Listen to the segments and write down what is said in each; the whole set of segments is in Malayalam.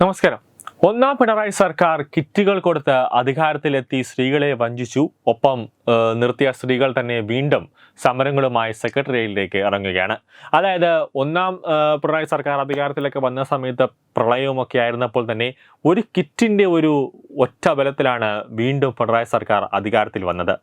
നമസ്കാരം. ഒന്നാം പിണറായി സർക്കാർ കിറ്റുകൾ കൊടുത്ത് അധികാരത്തിലെത്തി സ്ത്രീകളെ വഞ്ചിച്ചു. ഒപ്പം നിർത്തിയ സ്ത്രീകൾ തന്നെ വീണ്ടും സമരങ്ങളുമായി സെക്രട്ടേറിയറ്റിലേക്ക് ഇറങ്ങുകയാണ്. അതായത് ഒന്നാം പിണറായി സർക്കാർ അധികാരത്തിലൊക്കെ വന്ന സമയത്ത് പ്രളയവുമൊക്കെ ആയിരുന്നപ്പോൾ തന്നെ ഒരു കിറ്റിന്റെ ഒരു ഒറ്റ ബലത്തിലാണ് വീണ്ടും പിണറായി സർക്കാർ അധികാരത്തിൽ വന്നത്.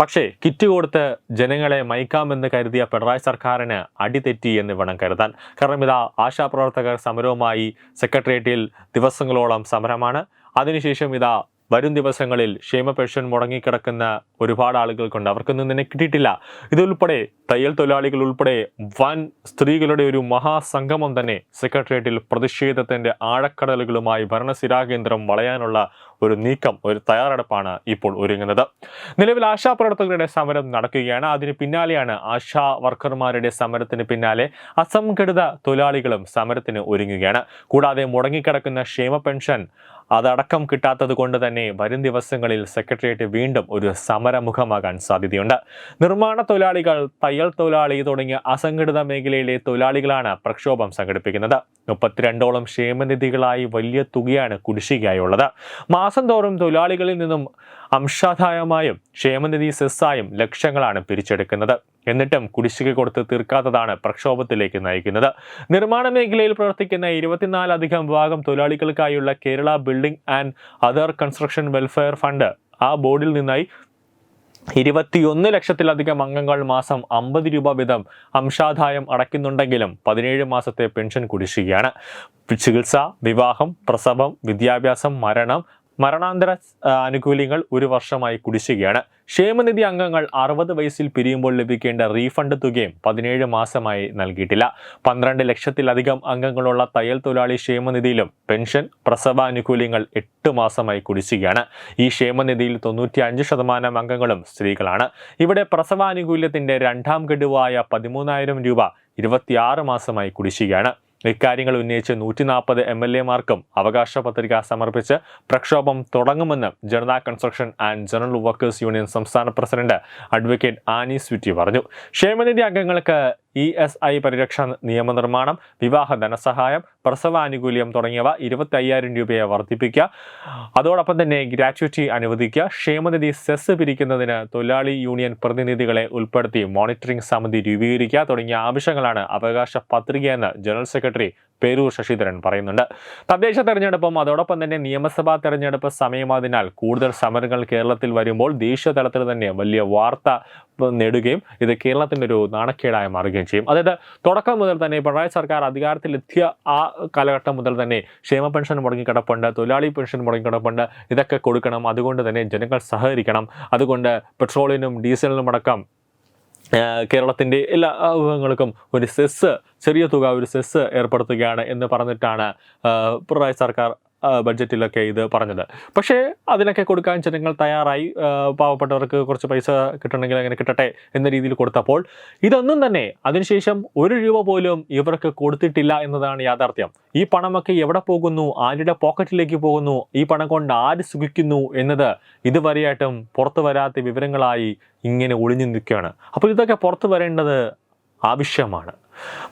പക്ഷേ കിറ്റ് കൊടുത്ത് ജനങ്ങളെ മയക്കാമെന്ന് കരുതിയ പിണറായി സർക്കാരിന് അടിതെറ്റി എന്ന് വേണം കരുതാൻ. കാരണം ഇതാ ആശാപ്രവർത്തകർ സമരവുമായി സെക്രട്ടേറിയറ്റിൽ ദിവസങ്ങളോളം സമരമാണ്. അതിനുശേഷം ഇതാ വരും ദിവസങ്ങളിൽ ക്ഷേമ പെൻഷൻ മുടങ്ങിക്കിടക്കുന്ന ഒരുപാട് ആളുകൾക്കുണ്ട്. അവർക്കൊന്നും തന്നെ കിട്ടിയിട്ടില്ല. ഇതുൾപ്പെടെ തയ്യൽ തൊഴിലാളികൾ ഉൾപ്പെടെ വൻ സ്ത്രീകളുടെ ഒരു മഹാസംഗമം തന്നെ സെക്രട്ടേറിയറ്റിൽ പ്രതിഷേധത്തിന്റെ ആഴക്കടലുകളുമായി ഭരണസിരാകേന്ദ്രം വളയാനുള്ള ഒരു നീക്കം ഒരു തയ്യാറെടുപ്പാണ് ഇപ്പോൾ ഒരുങ്ങുന്നത്. നിലവിൽ ആശാപ്രവർത്തകരുടെ സമരം നടക്കുകയാണ്. അതിന് പിന്നാലെയാണ് ആശാ വർക്കർമാരുടെ സമരത്തിന് പിന്നാലെ അസംഘടിത തൊഴിലാളികളും സമരത്തിന് ഒരുങ്ങുകയാണ്. കൂടാതെ മുടങ്ങിക്കിടക്കുന്ന ക്ഷേമ പെൻഷൻ അതടക്കം കിട്ടാത്തത് കൊണ്ട് തന്നെ വരും ദിവസങ്ങളിൽ സെക്രട്ടേറിയറ്റ് വീണ്ടും ഒരു സമരമുഖമാകാൻ സാധ്യതയുണ്ട്. നിർമ്മാണ തൊഴിലാളികൾ തയ്യൽ തൊഴിലാളി തുടങ്ങിയ അസംഘടിത മേഖലയിലെ തൊഴിലാളികളാണ് പ്രക്ഷോഭം സംഘടിപ്പിക്കുന്നത്. മുപ്പത്തിരണ്ടോളം ക്ഷേമനിധികളായി വലിയ തുകയാണ് കുടിശ്ശികയായുള്ളത്. മാസം തോറും തൊഴിലാളികളിൽ നിന്നും അംശാദായമായും ക്ഷേമനിധി സെസ്സായും ലക്ഷങ്ങളാണ് പിരിച്ചെടുക്കുന്നത്. എന്നിട്ടും കുടിശ്ശിക കൊടുത്ത് തീർക്കാത്തതാണ് പ്രക്ഷോഭത്തിലേക്ക് നയിക്കുന്നത്. നിർമ്മാണ മേഖലയിൽ പ്രവർത്തിക്കുന്ന ഇരുപത്തിനാലധികം വിഭാഗം തൊഴിലാളികൾക്കായുള്ള Kerala building and other construction welfare fund ആ ബോർഡിൽ നിന്നായി ഇരുപത്തിയൊന്ന് ലക്ഷത്തിലധികം അംഗങ്ങൾ മാസം അമ്പത് രൂപ വീതം അംശാദായം അടയ്ക്കുന്നുണ്ടെങ്കിലും പതിനേഴ് മാസത്തെ പെൻഷൻ കുടിശ്ശികയാണ്. ചികിത്സ വിവാഹം പ്രസവം വിദ്യാഭ്യാസം മരണം മരണാന്തര ആനുകൂല്യങ്ങൾ ഒരു വർഷമായി കുടിശ്ശികയാണ്. ക്ഷേമനിധി അംഗങ്ങൾ അറുപത് വയസ്സിൽ പിരിയുമ്പോൾ ലഭിക്കേണ്ട റീഫണ്ട് തുകയും പതിനേഴ് മാസമായി നൽകിയിട്ടില്ല. പന്ത്രണ്ട് ലക്ഷത്തിലധികം അംഗങ്ങളുള്ള തയ്യൽ തൊഴിലാളി ക്ഷേമനിധിയിലും പെൻഷൻ പ്രസവാനുകൂല്യങ്ങൾ എട്ട് മാസമായി കുടിശ്ശികയാണ്. ഈ ക്ഷേമനിധിയിൽ തൊണ്ണൂറ്റി അഞ്ച് ശതമാനം അംഗങ്ങളും സ്ത്രീകളാണ്. ഇവിടെ പ്രസവാനുകൂല്യത്തിന്റെ രണ്ടാം ഗഡുവായ പതിമൂന്നായിരം രൂപ ഇരുപത്തിയാറ് മാസമായി കുടിശ്ശികയാണ്. ഇക്കാര്യങ്ങൾ ഉന്നയിച്ച് നൂറ്റി നാൽപ്പത് എം എൽ എമാർക്കും അവകാശ പത്രിക സമർപ്പിച്ച് പ്രക്ഷോഭം തുടങ്ങുമെന്ന് Janata construction and general workers union സംസ്ഥാന പ്രസിഡന്റ് അഡ്വക്കേറ്റ് ആനി സ്വിറ്റി പറഞ്ഞു. ക്ഷേമനിധി അംഗങ്ങൾക്ക് ഇ എസ് ഐ പരിരക്ഷ നിയമനിർമ്മാണം വിവാഹ ധനസഹായം പ്രസവാനുകൂല്യം തുടങ്ങിയവ ഇരുപത്തി അയ്യായിരം രൂപയെ വർദ്ധിപ്പിക്കുക. അതോടൊപ്പം തന്നെ ഗ്രാറ്റുവിറ്റി അനുവദിക്കുക. ക്ഷേമനിധി സെസ് പിരിക്കുന്നതിന് തൊഴിലാളി യൂണിയൻ പ്രതിനിധികളെ ഉൾപ്പെടുത്തി മോണിറ്ററിംഗ് സമിതി രൂപീകരിക്കുക തുടങ്ങിയ ആവശ്യങ്ങളാണ് അവകാശ പത്രികയെന്ന് ജനറൽ സെക്രട്ടറി പേരൂർ ശശിധരൻ പറയുന്നുണ്ട്. തദ്ദേശ തെരഞ്ഞെടുപ്പും അതോടൊപ്പം തന്നെ നിയമസഭാ തെരഞ്ഞെടുപ്പ് സമയമായതിനാൽ കൂടുതൽ സമരങ്ങൾ കേരളത്തിൽ വരുമ്പോൾ ദേശീയ തലത്തിൽ തന്നെ വലിയ വാർത്ത നേടുകയും ഇത് കേരളത്തിന്റെ ഒരു നാണക്കേടായി മാറുകയും ചെയ്യും. അതായത് തുടക്കം മുതൽ തന്നെ പിണറായി സർക്കാർ അധികാരത്തിലെത്തിയ ആ കാലഘട്ടം മുതൽ തന്നെ ക്ഷേമ പെൻഷൻ മുടങ്ങിക്കിടപ്പുണ്ട് തൊഴിലാളി പെൻഷൻ മുടങ്ങിക്കിടപ്പുണ്ട് ഇതൊക്കെ കൊടുക്കണം. അതുകൊണ്ട് തന്നെ ജനങ്ങൾ സഹകരിക്കണം. അതുകൊണ്ട് പെട്രോളിനും ഡീസലിനും അടക്കം കേരളത്തിന്റെ എല്ലാ വിഭവങ്ങൾക്കും ഒരു സെസ് ചെറിയ തുക ഒരു സെസ് ഏർപ്പെടുത്തുകയാണ് എന്ന് പറഞ്ഞിട്ടാണ് പിണറായി സർക്കാർ ബഡ്ജറ്റിലൊക്കെ ഇത് പറഞ്ഞത്. പക്ഷേ അതിനൊക്കെ കൊടുക്കാൻ ജനങ്ങൾ തയ്യാറായി. പാവപ്പെട്ടവർക്ക് കുറച്ച് പൈസ കിട്ടണമെങ്കിൽ അങ്ങനെ കിട്ടട്ടെ എന്ന രീതിയിൽ കൊടുത്തപ്പോൾ ഇതൊന്നും തന്നെ അതിനുശേഷം ഒരു രൂപ പോലും ഇവർക്ക് കൊടുത്തിട്ടില്ല എന്നതാണ് യാഥാർത്ഥ്യം. ഈ പണമൊക്കെ എവിടെ പോകുന്നു? ആരുടെ പോക്കറ്റിലേക്ക് പോകുന്നു? ഈ പണം കൊണ്ട് ആര് സുഖിക്കുന്നു എന്നത് ഇതുവരെയായിട്ടും പുറത്തു വരാത്ത വിവരങ്ങളായി ഇങ്ങനെ ഒളിഞ്ഞു നിൽക്കുകയാണ്. അപ്പോൾ ഇതൊക്കെ പുറത്തു വരേണ്ടത് ആവശ്യമാണ്.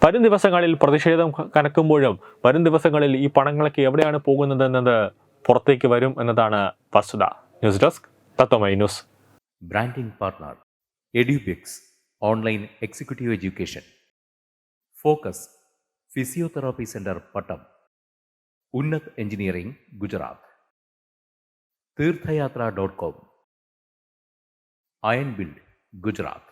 വരും ദിവസങ്ങളിൽ പ്രതിഷേധം കനക്കുമ്പോഴും വരും ദിവസങ്ങളിൽ ഈ പണങ്ങളൊക്കെ എവിടെയാണ് പോകുന്നത് എന്നത് പുറത്തേക്ക് വരും എന്നതാണ് വസ്തുത. News desk Tatwamayi news. Branding partner Edubix online executive education. Focus physiotherapy centre Pattom. Unnat engineering Gujarat. Theerthayathra dot com. Iron build Gujarat.